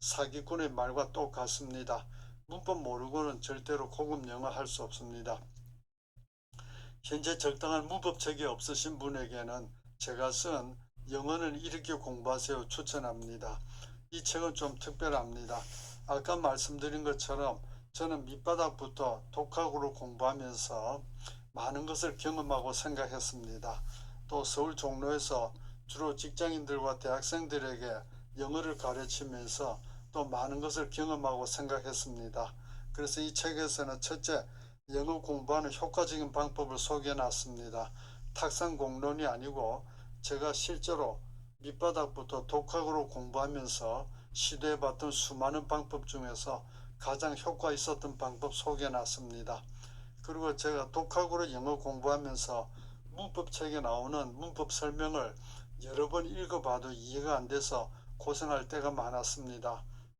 사기꾼의 말과 똑같습니다. 문법 모르고는 절대로 고급 영어 할 수 없습니다. 현재 적당한 문법책이 없으신 분에게는 제가 쓴 영어는 이렇게 공부하세요 추천합니다. 이 책은 좀 특별합니다. 아까 말씀드린 것처럼 저는 밑바닥부터 독학으로 공부하면서 많은 것을 경험하고 생각했습니다. 또 서울 종로에서 주로 직장인들과 대학생들에게 영어를 가르치면서 또 많은 것을 경험하고 생각했습니다. 그래서 이 책에서는 첫째, 영어 공부하는 효과적인 방법을 소개해 놨습니다. 탁상 공론이 아니고 제가 실제로 밑바닥부터 독학으로 공부하면서 시도해 봤던 수많은 방법 중에서 가장 효과 있었던 방법 소개해 놨습니다. 그리고 제가 독학으로 영어 공부하면서 문법책에 나오는 문법 설명을 여러 번 읽어봐도 이해가 안 돼서 고생할 때가 많았습니다.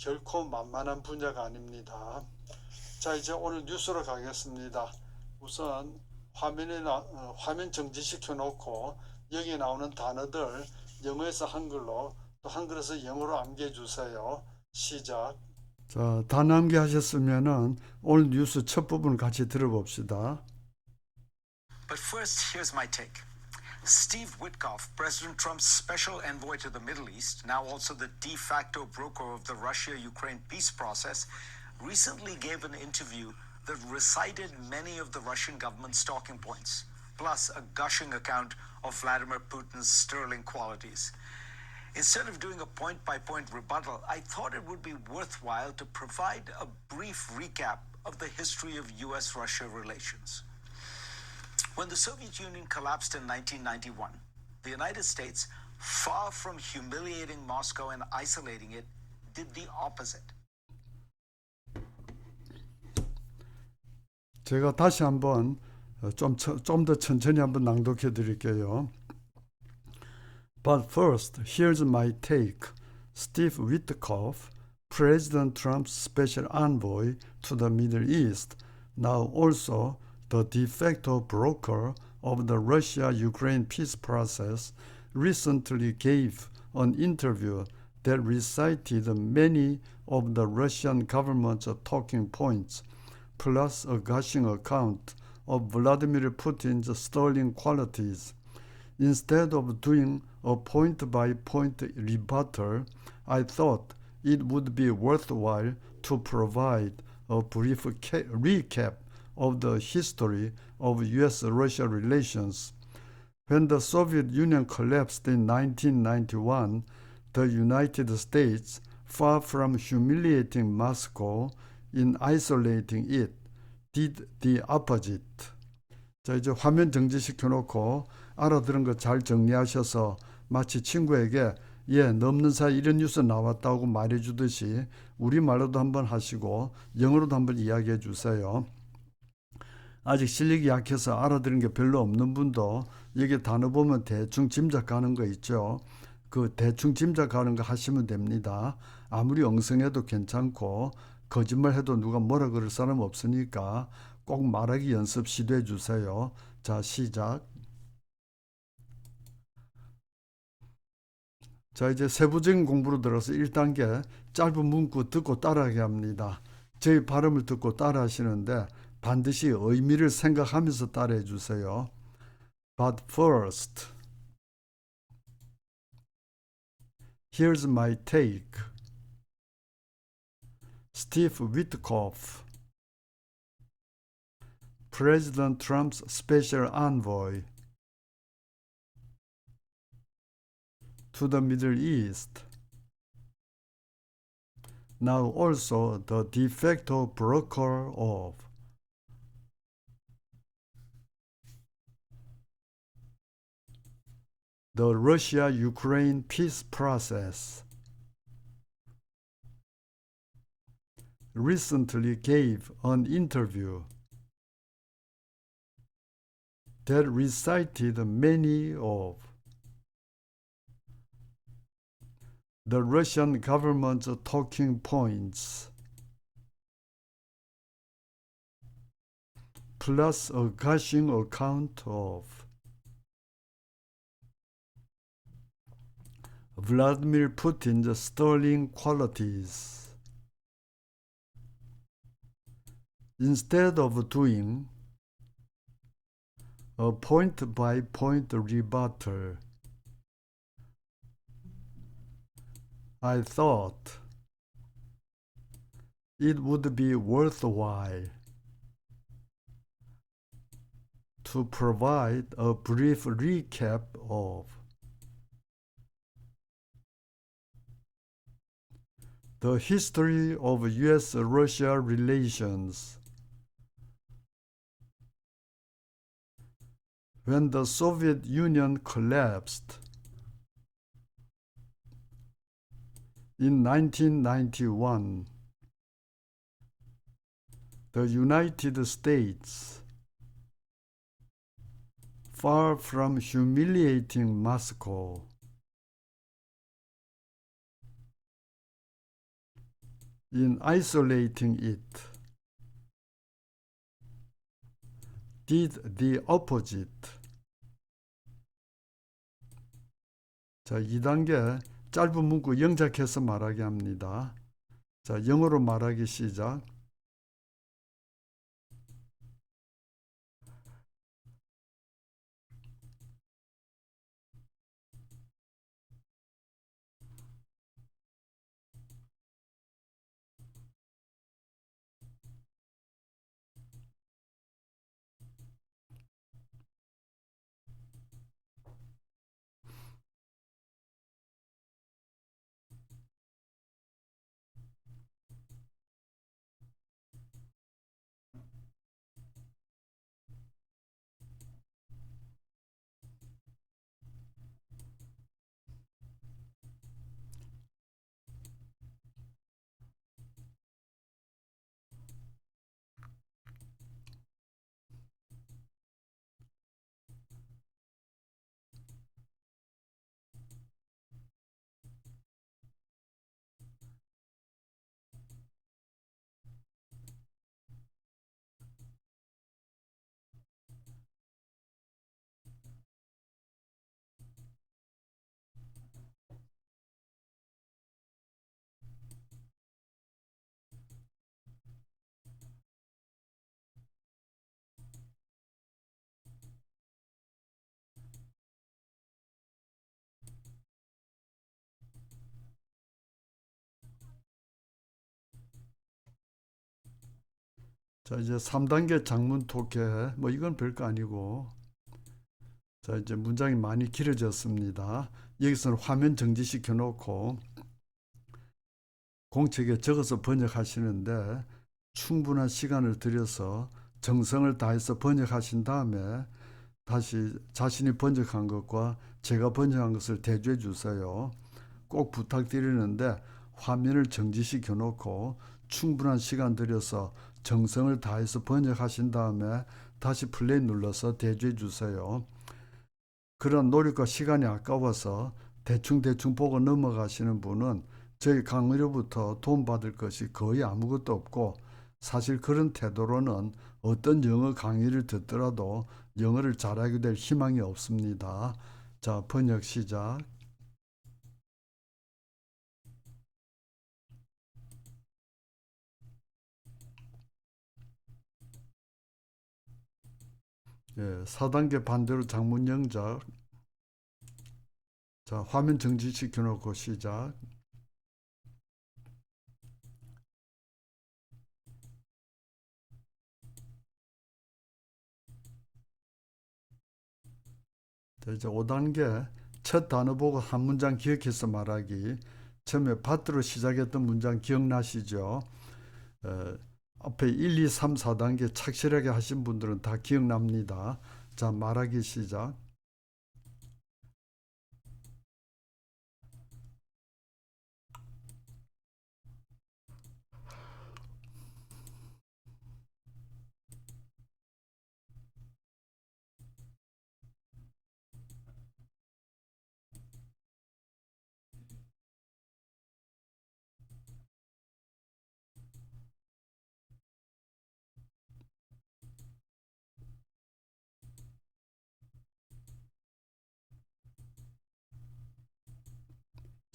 결코 만만한 분야가 아닙니다. 자 이제 오늘 뉴스로 가겠습니다. 우선 화면에 나, 어, 화면 정지시켜 놓고 여기 나오는 단어들 영어에서 한글로 또 한글에서 영어로 암기해 주세요. 시작. 자, 다 암기하셨으면은 오늘 뉴스 첫 부분 같이 들어봅시다. But first, here's my take. Steve Witkoff, President Trump's special envoy to the Middle East, now also the de facto broker of the Russia Ukraine peace process, recently gave an interview that recited many of the Russian government's talking points, plus a gushing account of Vladimir Putin's sterling qualities. Instead of doing a point by point rebuttal, I thought it would be worthwhile to provide a brief recap of the history of US Russia relations. When the Soviet Union collapsed in 1991, the United States, far from humiliating Moscow and isolating it, did the opposite. 제가 다시 한번 좀좀 더 천천히 한번 낭독해 드릴게요. But first, here's my take. Steve Witkoff, President Trump's special envoy to the Middle East, now also the de facto broker of the Russia Ukraine peace process, recently gave an interview that recited many of the Russian government's talking points, plus a gushing account of Vladimir Putin's sterling qualities. Instead of doing a point by point rebuttal, I thought it would be worthwhile to provide a brief ca- recap of the history of US Russia relations. When the Soviet Union collapsed in 1991, the United States, far from humiliating Moscow in isolating it, did the opposite. 자, 이제 화면 정지시켜 놓고 알아들은 거 잘 정리하셔서 마치 친구에게 예, 넘는 사이 이런 뉴스 나왔다고 말해 주듯이 우리말로도 한번 하시고 영어로도 한번 이야기해 주세요. 아직 실력이 약해서 알아들은 게 별로 없는 분도 여기 단어 보면 대충 짐작가는 거 있죠. 그 대충 짐작가는 거 하시면 됩니다. 아무리 엉성해도 괜찮고 거짓말 해도 누가 뭐라 그럴 사람 없으니까 꼭 말하기 연습 시도해 주세요. 자, 시작. 자, 이제 세부적인 공부로 들어서 1단계 짧은 문구 듣고 따라하게 합니다. 저희 발음을 듣고 따라 하시는데 반드시 의미를 생각하면서 따라해 주세요. But first, here's my take. Steve Witkoff, President Trump's special envoy to the Middle East. Now also the de facto broker of the Russia Ukraine peace process. Recently gave an interview that recited many of the Russian government's talking points, plus a gushing account of Vladimir Putin's sterling qualities. Instead of doing a point by point rebuttal, I thought it would be worthwhile to provide a brief recap of the history of US Russia relations. When the Soviet Union collapsed in 1991 the United States far from humiliating Moscow in isolating it did the opposite. 자, 2단계 짧은 문구 영작해서 말하게 합니다. 자, 영어로 말하기 시작. 자, 이제 3단계 장문 독해. 뭐 이건 별거 아니고. 자, 이제 문장이 많이 길어졌습니다. 여기서는 화면 정지시켜 놓고 공책에 적어서 번역하시는데 충분한 시간을 들여서 정성을 다해서 번역하신 다음에 다시 자신이 번역한 것과 제가 번역한 것을 대조해 주세요. 꼭 부탁드리는데 화면을 정지시켜 놓고 충분한 시간 들여서 정성을 다해서 번역하신 다음에 다시 플레이 눌러서 대조해 주세요. 그런 노력과 시간이 아까워서 대충대충 보고 넘어가시는 분은 저희 강의로부터 돈 받을 것이 거의 아무것도 없고 사실 그런 태도로는 어떤 영어 강의를 듣더라도 영어를 잘하게 될 희망이 없습니다. 자, 번역 시작. 예, 4단계 반대로 장문 영작. 자, 화면 정지시켜 놓고 시작. 자, 이제 5단계 첫 단어 보고 한 문장 기억해서 말하기. 처음에 파트로 시작했던 문장 기억나시죠? 어, 앞에 1, 2, 3, 4단계 착실하게 하신 분들은 다 기억납니다. 자, 말하기 시작.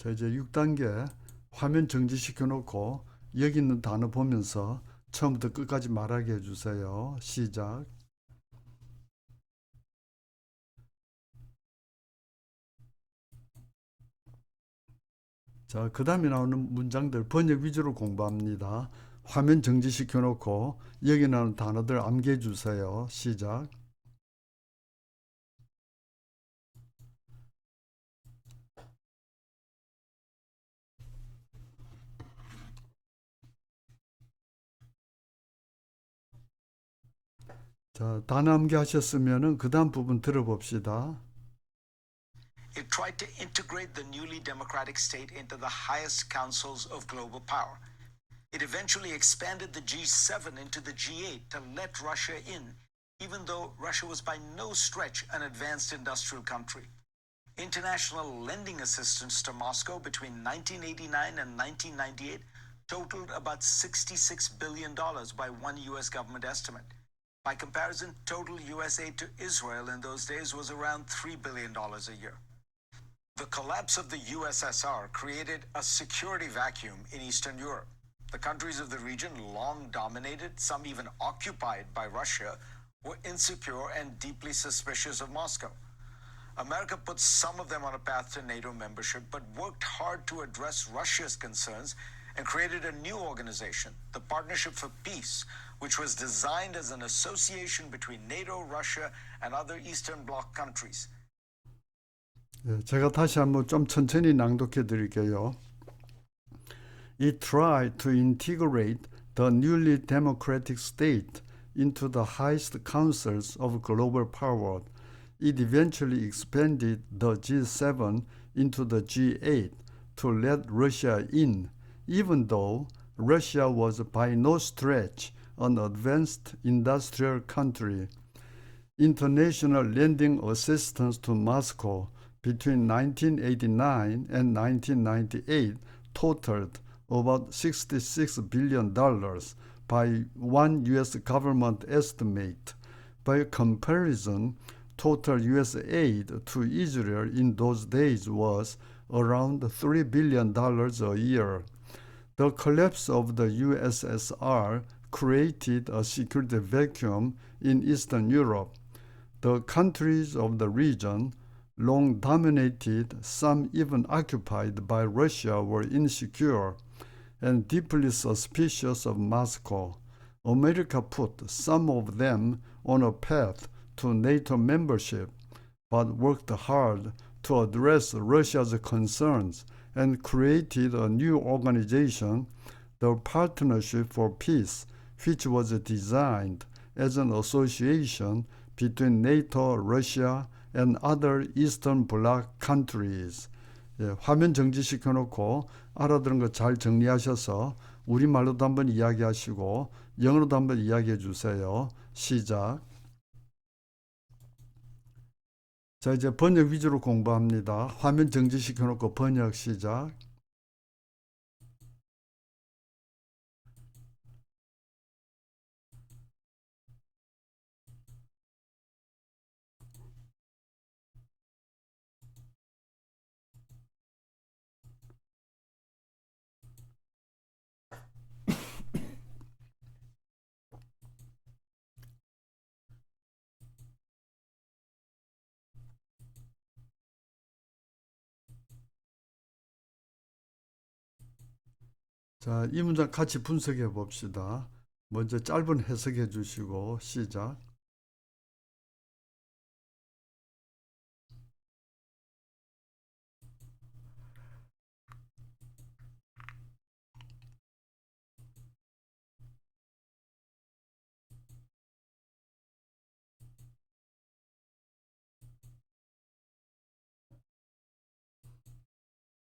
자, 이제 6단계 화면 정지시켜 놓고 여기 있는 단어 보면서 처음부터 끝까지 말하게 해주세요. 시작. 자, 그 다음에 나오는 문장들 번역 위주로 공부합니다. 화면 정지시켜 놓고 여기 나오는 단어들 암기해 주세요. 시작. 자, 단어 암기하셨으면은 그 다음 부분 들어봅시다. It tried to integrate the newly democratic state into the highest councils of global power. It eventually expanded the G7 into the G8 to let Russia in, even though Russia was by no stretch an advanced industrial country. International lending assistance to Moscow between 1989 and 1998 totaled about $66 billion by one U.S. government estimate. By comparison, total U.S. aid to Israel in those days was around $3 billion a year. The collapse of the USSR created a security vacuum in Eastern Europe. The countries of the region, long dominated, some even occupied by Russia, were insecure and deeply suspicious of Moscow. America put some of them on a path to NATO membership, but worked hard to address Russia's concerns and created a new organization, the Partnership for Peace, which was designed as an association between NATO, Russia, and other Eastern Bloc countries. 예, 제가 다시 한번 좀 천천히 낭독해 드릴게요. It tried to integrate the newly democratic state into the highest councils of global power. It eventually expanded the G7 into the G8 to let Russia in, even though Russia was by no stretch an advanced industrial country. International lending assistance to Moscow between 1989 and 1998 totaled about $66 billion by one U.S. government estimate. By comparison, total U.S. aid to Israel in those days was around $3 billion a year. The collapse of the USSR created a security vacuum in Eastern Europe. The countries of the region, long dominated, some even occupied by Russia, were insecure and deeply suspicious of Moscow. America put some of them on a path to NATO membership, but worked hard to address Russia's concerns and created a new organization, the Partnership for Peace, which was designed as an association between NATO, Russia, and other Eastern Bloc countries. 예, 화면 정지시켜 놓고 알아들은 거 잘 정리하셔서 우리말로도 한번 이야기하시고 영어로도 한번 이야기해 주세요. 시작. 자, 이제 번역 위주로 공부합니다. 화면 정지시켜 놓고 번역 시작. 자, 이 문장 같이 분석해 봅시다. 먼저 짧은 해석해 주시고 시작.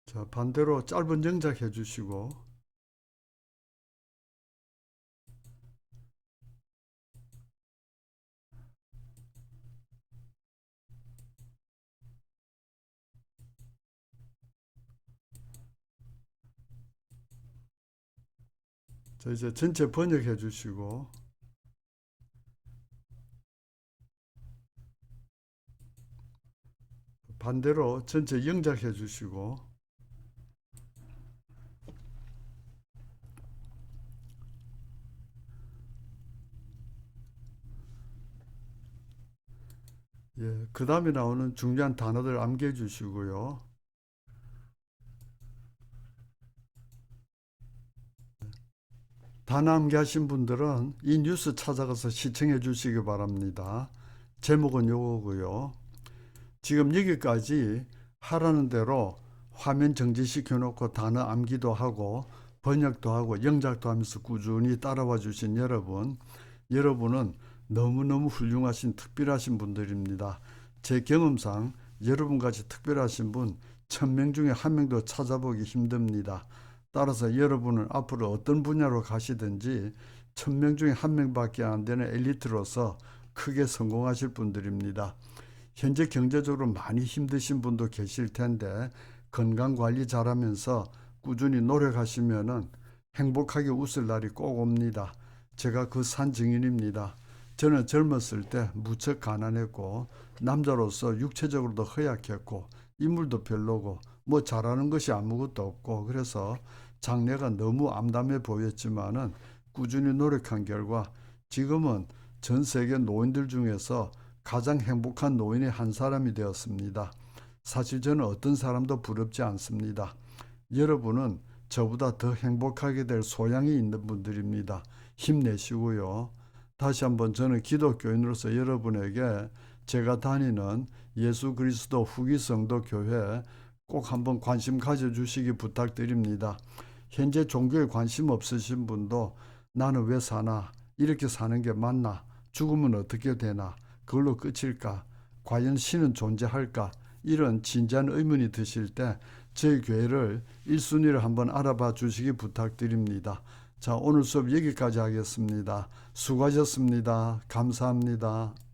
자, 반대로 짧은 영작 해 주시고 자, 이제 전체 번역해 주시고 반대로 전체 영작해 주시고 예, 그 다음에 나오는 중요한 단어들 암기해 주시고요. 단어 암기하신 분들은 이 뉴스 찾아가서 시청해 주시기 바랍니다. 제목은 요거고요. 지금 여기까지 하라는 대로 화면 정지시켜 놓고 단어 암기도 하고 번역도 하고 영작도 하면서 꾸준히 따라와 주신 여러분, 여러분은 너무너무 훌륭하신 특별하신 분들입니다. 제 경험상 여러분같이 특별하신 분 천명 중에 한 명도 찾아보기 힘듭니다. 따라서 여러분은 앞으로 어떤 분야로 가시든지 천 명 중에 한 명밖에 안 되는 엘리트로서 크게 성공하실 분들입니다. 현재 경제적으로 많이 힘드신 분도 계실 텐데 건강 관리 잘하면서 꾸준히 노력하시면은 행복하게 웃을 날이 꼭 옵니다. 제가 그 산 증인입니다. 저는 젊었을 때 무척 가난했고 남자로서 육체적으로도 허약했고 인물도 별로고 뭐 잘하는 것이 아무것도 없고 그래서 장래가 너무 암담해 보였지만은 꾸준히 노력한 결과 지금은 전 세계 노인들 중에서 가장 행복한 노인의 한 사람이 되었습니다. 사실 저는 어떤 사람도 부럽지 않습니다. 여러분은 저보다 더 행복하게 될 소양이 있는 분들입니다. 힘내시고요. 다시 한번 저는 기독교인으로서 여러분에게 제가 다니는 예수 그리스도 후기 성도 교회 꼭 한번 관심 가져주시기 부탁드립니다. 현재 종교에 관심 없으신 분도 나는 왜 사나? 이렇게 사는 게 맞나? 죽으면 어떻게 되나? 그걸로 끝일까? 과연 신은 존재할까? 이런 진지한 의문이 드실 때 저희 교회를 1순위를 한번 알아봐 주시기 부탁드립니다. 자, 오늘 수업 여기까지 하겠습니다. 수고하셨습니다. 감사합니다.